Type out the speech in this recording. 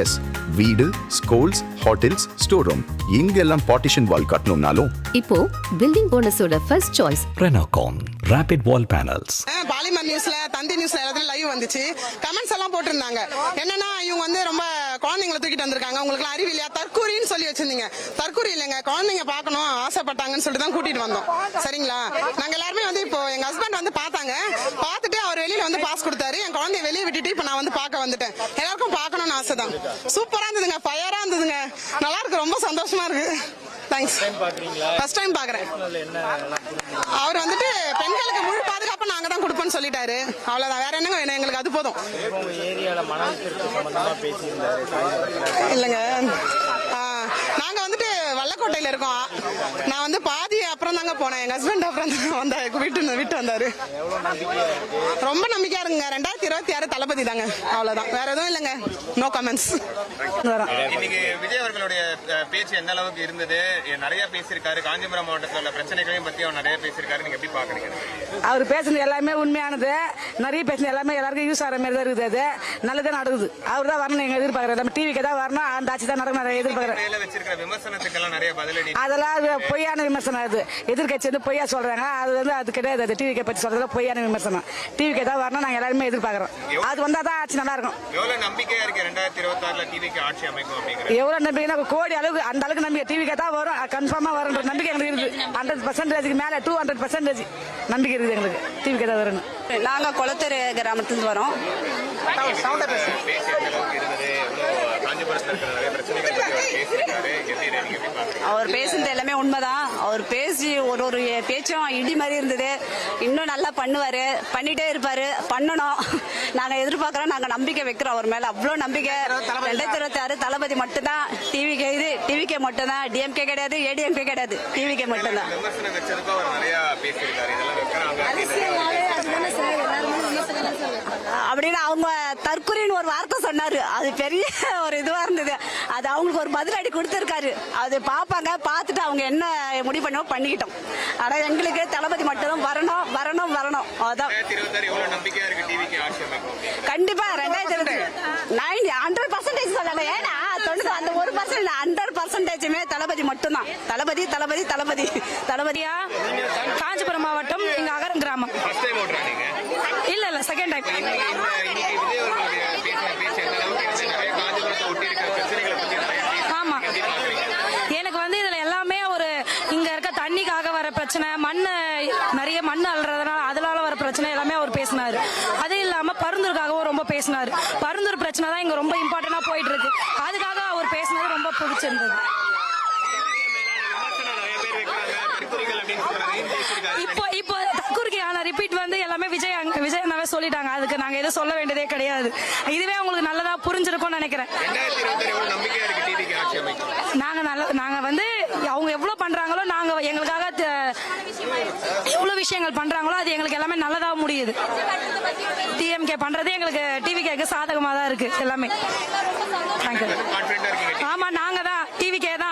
S வீடு schools hotels store room இங்கெல்லாம் partition wall கட்டணும்னாலும். இப்போ building போனஸோட first choice Renocon Rapid Wall Panels. Polimer நியூஸ்ல தந்தி நியூஸ்ல எல்லாத்துலயும் லைவ் வந்துச்சு. கமெண்ட்ஸ் எல்லாம் போட்டிருந்தாங்க. என்னன்னா இவங்க வந்து ரொம்ப குழந்தைங்களை தூக்கிட்டு வந்திருக்காங்க. உங்களுக்கு அறிவு இல்லையா? தற்கூரின்னு சொல்லி வச்சிருந்தீங்க. தற்கூரி இல்லைங்க. குழந்தைங்க பார்க்கணும் ஆசைப்பட்டாங்கன்னு சொல்லிட்டு தான் கூட்டிட்டு வந்தோம். சரிங்களா? நாங்க எல்லாருமே வந்து இப்போ எங்க ஹஸ்பண்ட் வந்து பார்த்தாங்க. பார்த்துட்டு அவர் வெளியில வந்து பாஸ் கொடுத்தாரு. என் குழந்தைய வெளியே விட்டுட்டு இப்போ நான் வந்து பார்க்க வந்துட்டேன். தான் சூப்பரா இருந்ததுங்க ஃபயரா இருந்ததுங்க. நல்லா இருக்கு ரொம்ப சந்தோஷமா இருக்கு. தேங்க்ஸ் ஃபர்ஸ்ட் டைம் பாக்குறேன் அவர் வந்துட்டு பெண்களுக்கு முழு பாதுகாப்பு நாங்க தான் கொடுப்போம்னு சொல்லிட்டாரு. அவ்வளவுதான். வேற என்னங்க வேணும்? எங்களுக்கு அது போதும். இல்லைங்க. வல்லக்கோட்டையில இருக்கோம். நான் வந்து பாதி அப்புறம் தாங்க போனேன். எங்க ஹஸ்பண்ட் அப்புறம் தான் வந்தாரு விட்டு விட்டு வந்தாரு. ரொம்ப நம்பிக்கையா இருக்குங்க ரெண்டாயிரத்தி இருபத்தி ஆறு தளபதி தாங்க. அவ்வளவுதான். வேற எதுவும் இல்லைங்க. நோ கமெண்ட்ஸ் இன்னைக்கு விஜய் அவர்களுடைய பேச்சு எந்த அளவுக்கு இருந்தது? நிறைய பேசியிருக்காரு. காஞ்சிபுரம் மாவட்டத்தில் உள்ள பிரச்சனைகளையும் பத்தி அவர் நிறைய பேசியிருக்காரு. நீங்க எப்படி பாக்குறீங்க? அவர் பேசுனது எல்லாமே உண்மையானது. நிறைய பேசுனது எல்லாமே எல்லாருக்கும் யூஸ் ஆகிற மாதிரி தான் இருக்குது அது. நல்லதே நடக்குது. அவர் தான் வரணும் எங்க எதிர்பார்க்குறேன் நம்ம டிவிக்கு தான் வரணும். அந்த ஆட்சி தான் நடக்கணும். நான் எதிர்பார்க்குறேன் விமர்சனத்துக்கெல்லாம் நிறைய அதெல்லாம் அது பொய்யான விமர்சனம் அது. எதிர்கட்சி வந்து பொய்யா சொல்றாங்க. அது வந்து அது கிடையாது. அது டிவிக்கை பற்றி சொல்றதுல பொய்யான விமர்சனம். டிவிக்கு தான் வரணும் நாங்கள் எல்லாருமே எதிர்பார்க்குறோம். அது வந்தால் தான் ஆட்சி நல்லா இருக்கும். எவ்வளவு நம்பிக்கையா இருக்கு ரெண்டாயிரத்தி இருபத்தி ஆறுல டிவிக்கு ஆட்சி அமைக்கும் அப்படிங்கிற? எவ்வளோ நம்பிக்கைனா கோடி அளவுக்கு அந்த அளவுக்கு நம்பிக்கை. டிவிக்கே தான் வரும். கன்ஃபார்மாக வரும்ன்ற நம்பிக்கை எங்களுக்கு இருக்குது. ஹண்ட்ரட் பர்சன்டேஜுக்கு மேலே டூ ஹண்ட்ரட் பர்சன்டேஜ் நம்பிக்கை இருக்குது எங்களுக்கு. டிவிக்கே தான் வரணும். நாங்க குளத்தூர் கிராமத்துலேருந்து வரோம். அவர் பேசுனது எல்லாமே உண்மைதான். அவர் பேசி ஒரு ஒரு பேச்சும் இடி மாதிரி இருந்தது. இன்னும் நல்லா பண்ணுவாரு. பண்ணிட்டே இருப்பாரு. பண்ணணும். நாங்க எதிர்பார்க்கறோம். நாங்க நம்பிக்கை வைக்கிறோம் அவர் மேல. அவ்வளோ நம்பிக்கை. ரெண்டாயிரத்தி இருபத்தி ஆறு தளபதி மட்டும்தான். டிவிகே இது. டிவிகே மட்டும்தான். டிஎம்கே கிடையாது. ஏடிஎம்கே கிடையாது. டிவிகே மட்டும்தான் விமர்சனம் வச்சதுக்கும் அவர் நிறைய பேசியிருக்காரு இதெல்லாம் வைக்கிறாங்க அப்படின்னு அப்படின்னு அவங்க தற்கொலைன்னு ஒரு வார்த்தை சொன்னாரு. அது பெரிய ஒரு இதுவா இருந்தது. அது அவங்களுக்கு ஒரு பதிலடி கொடுத்துருக்காரு. அது பார்ப்பாங்க பார்த்துட்டு அவங்க என்ன முடிவு பண்ணோ பண்ணிக்கிட்டோம். ஆனா எங்களுக்கு தளபதி மட்டும் வரணும் வரணும் வரணும். அதான். கண்டிப்பா ரெண்டாயிரத்தி நைன் ஹண்ட்ரட் பர்சன்டேஜ் சொல்லல. ஏன்னா தொண்ணூறு அந்த ஒரு பர்சன்ட் ஹண்ட்ரட் பர்சன்டேஜுமே தளபதி மட்டும்தான். தளபதி தளபதி தளபதி தளபதியா? காஞ்சிபுரம் மாவட்டம் எங்க அகரம் ஆமா எனக்கு வந்து இதுல எல்லாமே ஒரு இங்க இருக்க தண்ணிக்காக வர பிரச்சனை மண்ணு நிறைய மண் அள்ளுறதுனால அதனால வர பிரச்சனை எல்லாமே அவர் பேசினாரு அது இல்லாம பருந்தூருக்காகவும் ரொம்ப பேசினாரு பருந்தூர் பிரச்சனை தான் இங்க ரொம்ப இம்பார்ட்டன்டா போயிட்டு இருக்கு அதுக்காக அவர் பேசினது ரொம்ப பிடிச்சிருந்தது இப்போ இப்போ தற்கூரிக்கான ரிப்பீட் வந்து எல்லாமே விஜய் விஜய் சொல்லிட்டாங்க. அதுக்கு நாங்க எதுவும் சொல்ல வேண்டியதே கிடையாது. இதுவே உங்களுக்கு நல்லதா புரிஞ்சிருக்கும்னு நினைக்கிறேன். நாங்க நல்ல நாங்க வந்து அவங்க எவ்வளவு பண்றாங்களோ நாங்க எங்களுக்காக எவ்வளவு விஷயங்கள் பண்றாங்களோ அது எங்களுக்கு எல்லாமே நல்லதா முடியுது. டிஎம்கே பண்றது எங்களுக்கு டிவி கேக்கு சாதகமா தான் இருக்கு எல்லாமே. ஆமா நாங்க தான் டிவி கே தான்.